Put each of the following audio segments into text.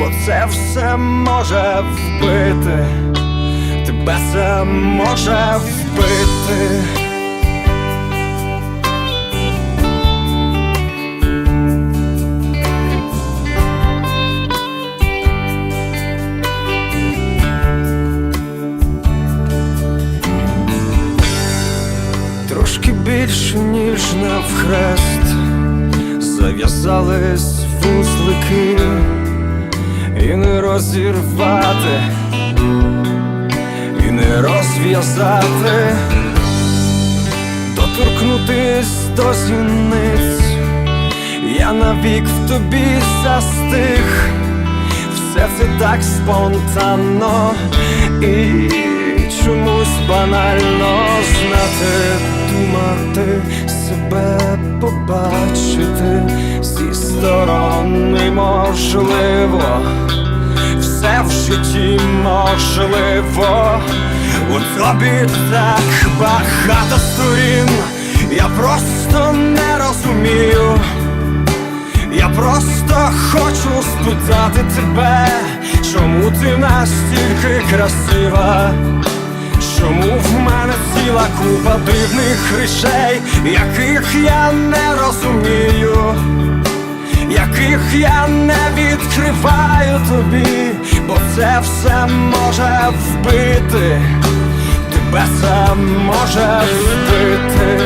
бо це все може вбити, тебе це може вбити. Трошки більше, ніж навхрест, зав'язались вузлики і не розірвати, і не розв'язати, доторкнутись до зіниць, я навік в тобі застиг, все це так спонтанно і чомусь банально знати, думати, себе побачити зі сторони можливо, все в житті можливо, у тобі так багато сторін, я просто не розумію. Я просто хочу спитати тебе, чому ти настільки красива, чому в мене ціла купа дивних речей, яких я не розумію, яких я не відкриваю тобі, бо це все може вбити, тебе це може вбити.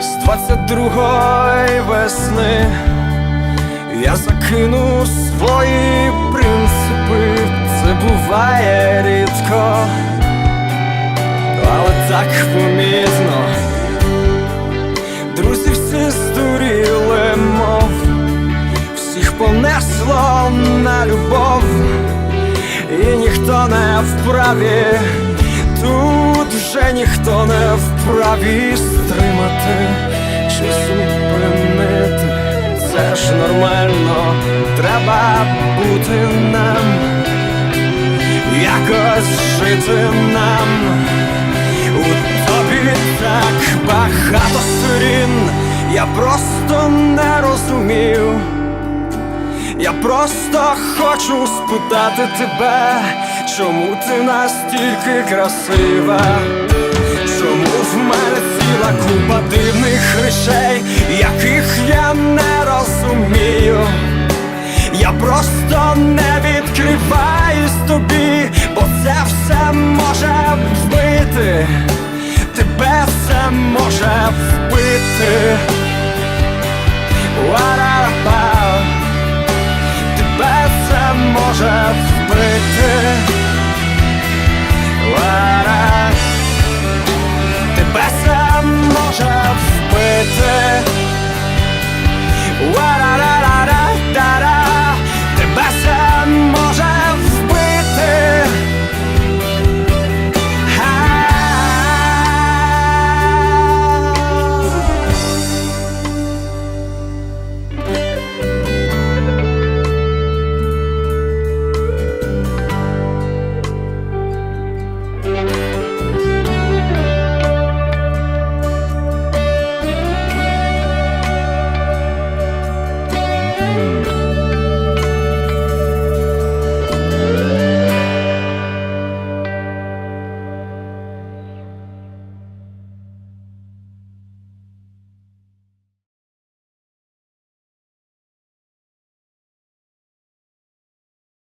З 22-ї весни свої принципи, це буває рідко, але так помітно. Друзі всі здуріли, мов, всіх понесло на любов, і ніхто не вправі, тут вже ніхто не вправі стримати зупинити. Це ж нормально, треба бути нам, якось жити нам. У тобі так багато сторін, я просто не розумію. Я просто хочу спитати тебе, чому ти настільки красива, чому в мене ціла купа дивних речей, яких я не розумію. Я просто не відкриваюсь тобі, бо це все може вбити, тебе все може вбити.